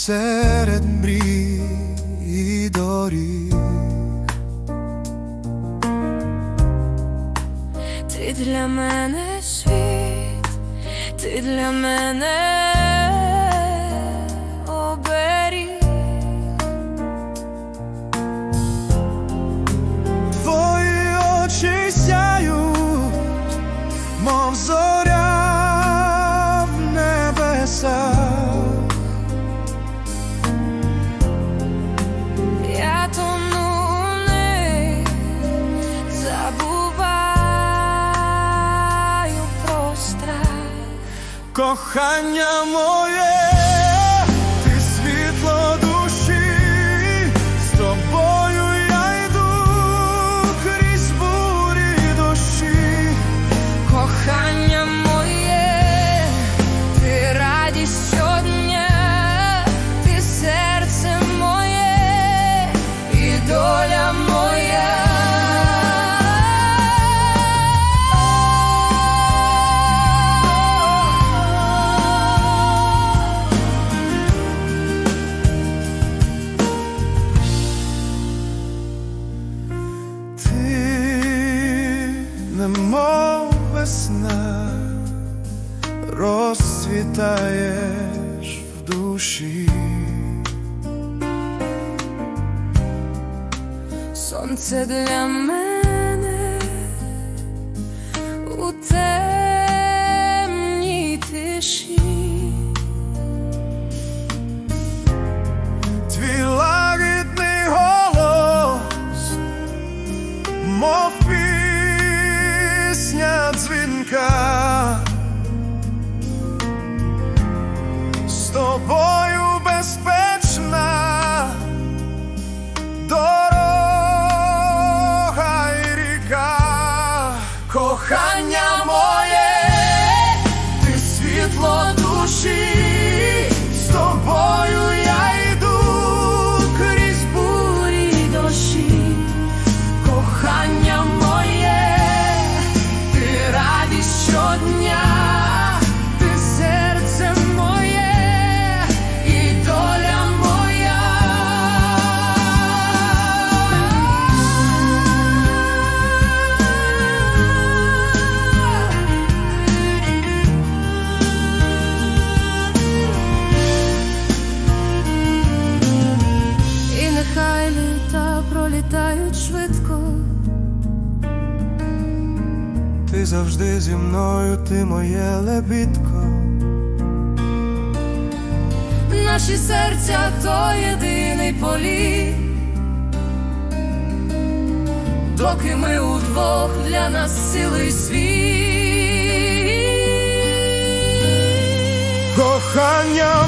серед мрій і доріг. Ти для мене світ, ти для мене Кохання моє, немов весна, розцвітаєш в душі. Сонце для мене у темній кохання Ти завжди зі мною, ти моє лебідко. Наші серця то єдиний політ. Доки ми удвох для нас цілий світ. Кохання